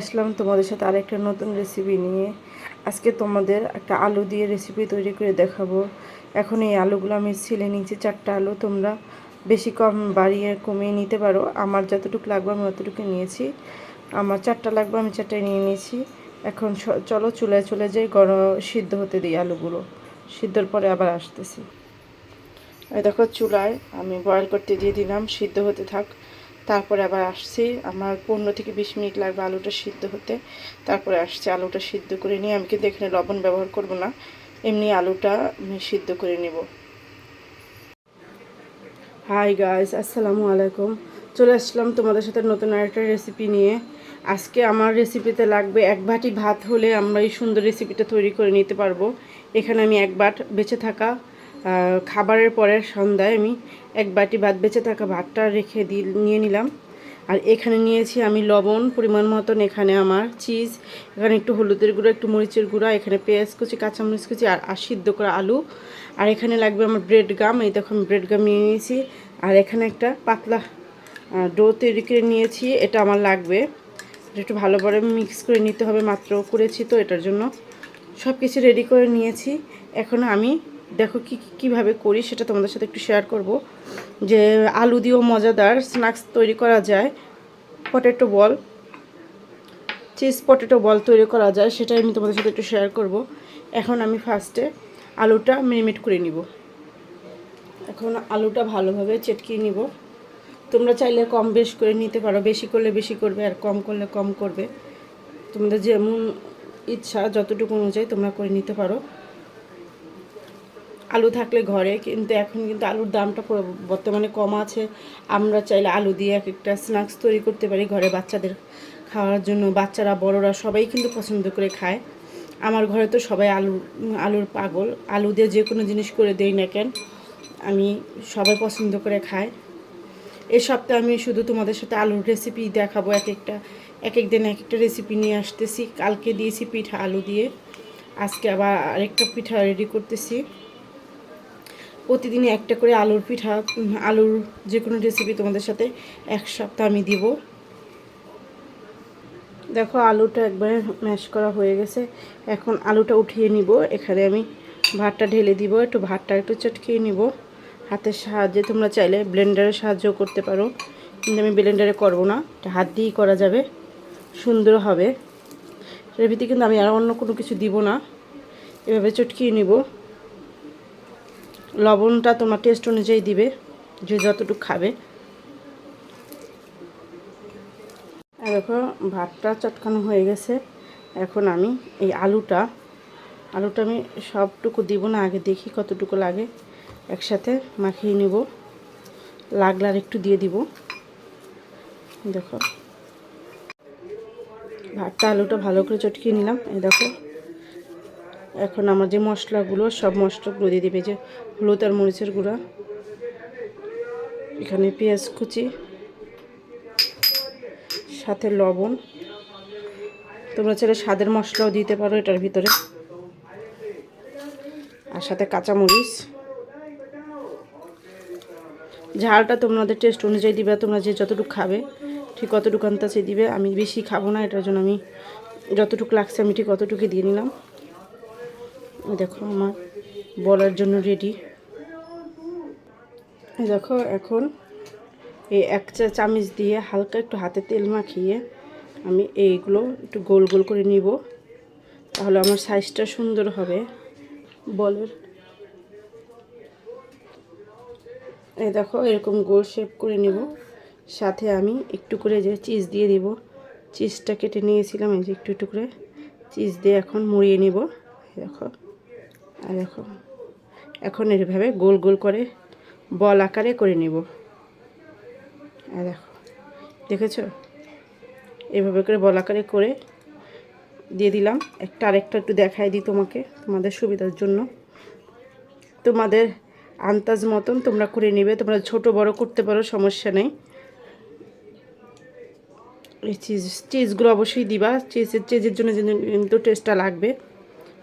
আসলাম তোমাদের সাথে আরেকটা নতুন রেসিপি নিয়ে। আজকে তোমাদের একটা আলু দিয়ে রেসিপি তৈরি করে দেখাবো। এখন এই আলুগুলো আমি ছিলে নিয়েছি, চারটা আলু। তোমরা বেশি কম বাড়িয়ে কমিয়ে নিতে পারো। আমার যতটুকু লাগবে আমি অতটুকু নিয়েছি। আমার চারটা লাগবে, আমি চারটায় নিয়ে নিয়েছি। এখন চলো চুলায় চলে যাই গরম সিদ্ধ হতে দিই আলুগুলো। সিদ্ধর পরে আবার আসতেছি। দেখো চুলায় আমি বয়েল করতে দিয়ে দিলাম, সিদ্ধ হতে থাক। তারপরে আবার আসছি। আমার পনেরো থেকে বিশ মিনিট লাগবে আলুটা সিদ্ধ হতে। তারপরে আসছি, আলুটা সিদ্ধ করে নিয়ে আমি কিন্তু এখানে লবণ ব্যবহার করব না। এমনি আলুটা আমি সিদ্ধ করে নিব। হাই গাইস আসসালামু আলাইকুম। চলে আসলাম তোমাদের সাথে নতুন আরেকটা রেসিপি নিয়ে। আজকে আমার রেসিপিতে লাগবে এক বাটি ভাত হলে আমরা এই সুন্দর রেসিপিটা তৈরি করে নিতে পারব। এখানে আমি এক বাট বেঁচে থাকা খাবারের পরের সন্ধ্যায় আমি এক বাটি ভাত বেঁচে থাকা ভাতটা রেখে দি, নিয়ে নিলাম। আর এখানে নিয়েছি আমি লবণ, পরিমাণ মতন এখানে আমার চিজ, এখানে একটু হলুদের গুঁড়ো, একটু মরিচের গুঁড়া, এখানে পেঁয়াজ কুচি, কাঁচামরিচ কুচি আর আর সিদ্ধ করা আলু। আর এখানে লাগবে আমার ব্রেড গাম, এই দেখো আমি ব্রেড গাম নিয়ে নিয়েছি। আর এখানে একটা পাতলা ডো তৈরি করে নিয়েছি, এটা আমার লাগবে। একটু ভালো করে মিক্স করে নিতে হবে, মাত্র করেছি তো এটার জন্য। সব কিছু রেডি করে নিয়েছি। এখন আমি দেখো কি কীভাবে করি সেটা তোমাদের সাথে একটু শেয়ার করব। যে আলু দিয়েও মজাদার স্ন্যাক্স তৈরি করা যায় potato ball cheese potato ball তৈরি করা যায়, সেটাই আমি তোমাদের সাথে একটু শেয়ার করব। এখন আমি ফার্স্টে আলুটা মেরিনেট করে নিব। এখন আলুটা ভালোভাবে চেটকিয়ে নিব। তোমরা চাইলে কম বেশ করে নিতে পারো, বেশি করলে বেশি করবে, আর কম করলে কম করবে। তোমাদের যেমন ইচ্ছা, যতটুকু অনুযায়ী তোমরা করে নিতে পারো। আলু থাকলে ঘরে, কিন্তু এখন কিন্তু আলুর দামটা বর্তমানে কম আছে। আমরা চাইলে আলু দিয়ে এক একটা স্ন্যাক্স তৈরি করতে পারি ঘরে বাচ্চাদের খাওয়ার জন্য। বাচ্চারা, বড়রা সবাই কিন্তু পছন্দ করে খায়। আমার ঘরে তো সবাই আলু, আলুর পাগল। আলু দিয়ে যে কোনো জিনিস করে দেই না কেন, আমি সবাই পছন্দ করে খায় এ সপ্তাহে আমি শুধু তোমাদের সাথে আলুর রেসিপি দেখাবো, এক একটা, এক এক দিন এক একটা রেসিপি নিয়ে আসতেছি। কালকে দিয়েছি পিঠা আলু দিয়ে, আজকে আবার আরেকটা পিঠা রেডি করতেছি। প্রতিদিনই একটা করে আলুর পিঠা আলুর যে কোনো রেসিপি তোমাদের সাথে এক সপ্তাহ আমি দিব। দেখো আলুটা একবারে ম্যাশ করা হয়ে গেছে। এখন আলুটা উঠিয়ে নিব। এখানে আমি ভাতটা ঢেলে দিব। একটু ভাতটা একটু চটকিয়ে নিব। হাতের সাহায্যে তোমরা চাইলে ব্লেন্ডারের সাহায্য করতে পারো। কিন্তু আমি ব্লেন্ডারে করব না। এটা হাত দিয়েই করা যাবে। সুন্দর হবে। এর কিন্তু আমি আর অন্য কোনো কিছু দিব না। এভাবে চটকিয়ে নিব। লবণটা তোমার টেস্ট অনুযায়ী দিবে, যে যতটুকু খাবে। আর দেখো, ভাতটা চটকানো হয়ে গেছে। এখন আমি এই আলুটা আলুটা আমি সবটুকু দিব না, আগে দেখি কতটুকু লাগে। একসাথে মাখিয়ে নিব। লাগলে আর একটু দিয়ে দিব। দেখো, ভাতটা আলুটা ভালো করে চটকিয়ে নিলাম। এই দেখো এখন আমার যে মশলাগুলো, সব মশলাগুলো দিয়ে দিবে যে হলুদ আর মরিচের গুঁড়া। এখানে পেঁয়াজ কুচি, সাথে লবণ। তোমরা চাইলে স্বাদের মশলাও দিতে পারো এটার ভিতরে। আর সাথে কাঁচামরিচ। ঝালটা তোমাদের টেস্ট অনুযায়ী দিবে তোমরা যে যতটুকু খাবে, ঠিক কতটুকু আনতাছে দিবে। আমি বেশি খাব না, এটার জন্য আমি যতটুকু লাগছে আমি ঠিক অতটুকু দিয়ে নিলাম। দেখো আমার বলার জন্য রেডি দেখো এখন এই এক চা চামচ দিয়ে হালকা একটু হাতে তেল মাখিয়ে আমি এইগুলো একটু গোল গোল করে নিব। তাহলে আমার সাইজটা সুন্দর হবে। বলের এই দেখো এরকম গোল শেপ করে নিব। সাথে আমি একটু করে যে চিজ দিয়ে দিব। চিজটা কেটে নিয়েছিলাম, এই যে একটু একটু করে। চিজ দিয়ে এখন মুড়িয়ে নিব। দেখো। আর দেখো, এখন এভাবে গোল গোল করে বল আকারে করে নিব। আর দেখো, দেখেছ? এভাবে করে বল আকারে করে দিয়ে দিলাম। একটা আরেকটা একটু দেখাই দিই তোমাকে, তোমাদের সুবিধার জন্য। তোমাদের আন্দাজ মতন তোমরা করে নেবে। তোমরা ছোট, বড় করতে পারো, সমস্যা নেই। এই চিজ চিজগুলো অবশ্যই দিবা। চিজের চিজের জন্য কিন্তু টেস্টটা লাগবে।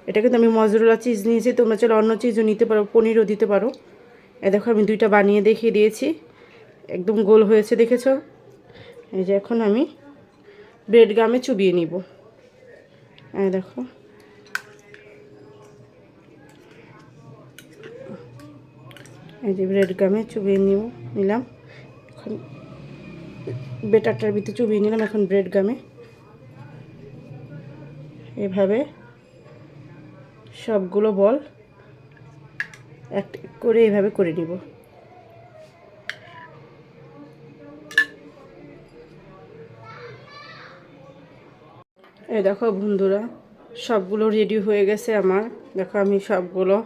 এটা কিন্তু আমি মজরুলা চিজ নিয়েছি, তোমরা চলো অন্য চিজও নিতে পারো, পনিরও দিতে পারো। এ দেখো, আমি দুইটা বানিয়ে দেখিয়ে দিয়েছি। একদম গোল হয়েছে, দেখেছ? এই যে এখন আমি ব্রেড গামে চুবিয়ে নিব। এই দেখো। এই যে ব্রেড গামে চুবিয়ে নিব, নিলাম। এখন বেটারটার ভিতরে চুবিয়ে নিলাম, এখন ব্রেড গামে এভাবে সবগুলো বল এক করে এভাবে করে নিব। এই দেখো বন্ধুরা, সবগুলো রেডি হয়ে গেছে আমার। দেখো আমি সবগুলো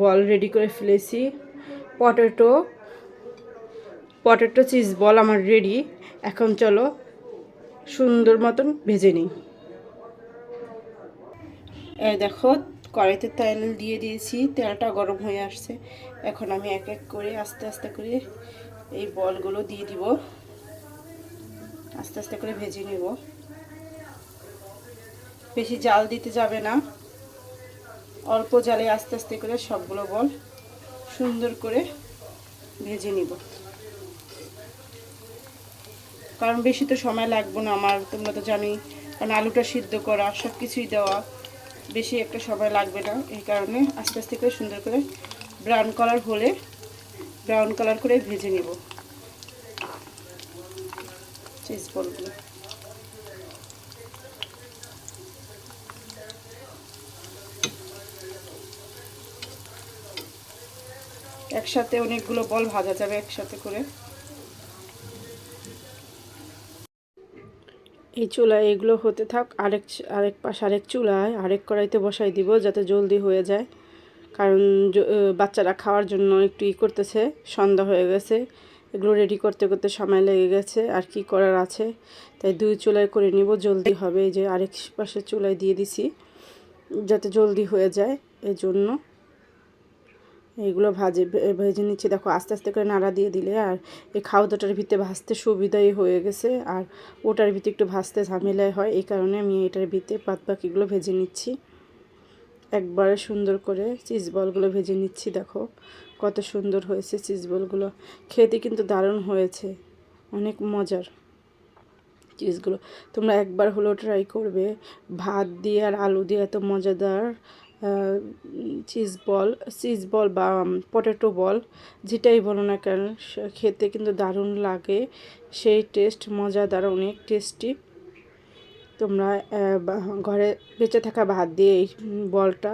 বল রেডি করে ফেলেছি। পটেটো পটেটো চিজ বল আমার রেডি এখন চলো সুন্দর মতন ভেজে নিই। দেখো, কড়াইতে তেল দিয়ে দিয়েছি। তেলটা গরম হয়ে আসছে। এখন আমি এক এক করে আস্তে আস্তে করে এই বলগুলো দিয়ে দিব। আস্তে আস্তে করে ভেজে নেব। বেশি জাল দিতে যাবে না। অল্প জালে আস্তে আস্তে করে সবগুলো বল সুন্দর করে ভেজে নিব। কারণ বেশি তো সময় লাগবে না আমার। তোমরা তো জানি কারণ আলুটা সিদ্ধ করা সব কিছুই দেওয়া। বেশি একটা সময় লাগবে না এই কারণে আস্তে আস্তে করে সুন্দর করে ব্রাউন কালার হলে ব্রাউন কালার করে ভেজে নিব। চিজ বলগুলো একসাথে অনেকগুলো বল ভাজা যাবে একসাথে করে। এই চুলায় এগুলো হতে থাক, আরেক আরেক পাশ, আরেক চুলায়, আরেক কড়াইতে বসাই দিব যাতে জলদি হয়ে যায়। কারণ বাচ্চারা খাওয়ার জন্য একটু ই করতেছে, সন্ধ্যা হয়ে গেছে, এগুলো রেডি করতে করতে সময় লেগে গেছে, আর কি করার আছে? তাই দুই চুলায় করে নিব, জলদি হবে। এই যে আরেক পাশে চুলায় দিয়ে দিছি, যাতে জলদি হয়ে যায় এই জন্য এইগুলো ভাজে ভেজে নিচ্ছি। দেখো, আস্তে আস্তে করে নাড়া দিয়ে দিলে আর এই খাওয়াটার ভিতরে ভাজতে সুবিধাই হয়ে গেছে। আর ওটার ভিতরে একটু ভাজতে ঝামেলায় হয়, এই কারণে আমি এটার ভিতরে পাত পাখিগুলো ভেজে নিচ্ছি। একবারে সুন্দর করে চিজ বলগুলো ভেজে নিচ্ছি, দেখো। কত সুন্দর হয়েছে চিজ বলগুলো খেতে কিন্তু দারুণ হয়েছে। অনেক মজার চিজগুলো তোমরা একবার হলেও ট্রাই করবে। ভাত দিয়ে আর আলু দিয়ে এত মজাদার চিজ বল চিজ বল বা পটেটো বল যেটাই বলো না কেন খেতে কিন্তু দারুণ লাগে। সেই টেস্ট মজাদার, অনেক টেস্টি তোমরা ঘরে বেঁচে থাকা ভাত দিয়ে এই বলটা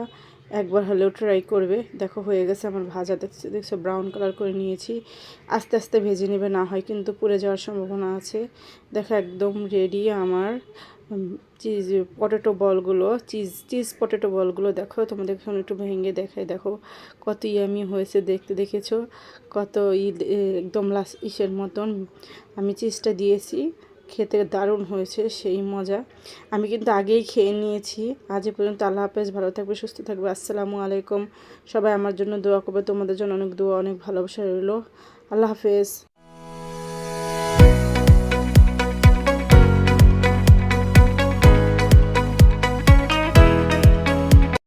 একবার হলেও ট্রাই করবে। দেখো, হয়ে গেছে আমার ভাজা। দেখছ দেখছ ব্রাউন কালার করে নিয়েছি। আস্তে আস্তে ভেজে নেবে, না হয় কিন্তু পুড়ে যাওয়ার সম্ভাবনা আছে। দেখো, একদম রেডি আমার। চিজ পটেটো বলগুলো চিজ চিজ পটেটো বলগুলো দেখো, তোমাদের এখন একটু ভেঙে দেখাই, দেখো কত ইয়ামি হয়েছে দেখতে, দেখেছ? কত ই একদম লাস ইসের মতন আমি চিজটা দিয়েছি, খেতে দারুণ হয়েছে, সেই মজা। আমি কিন্তু আগেই খেয়ে নিয়েছি, আজ পর্যন্ত আল্লাহ হাফেজ, ভালো থাকবে, সুস্থ থাকবে, আসসালামু আলাইকুম। সবাই আমার জন্য দোয়া করবে, তোমাদের জন্য অনেক দোয়া, অনেক ভালোবাসা রইল। আল্লাহ হাফেজ।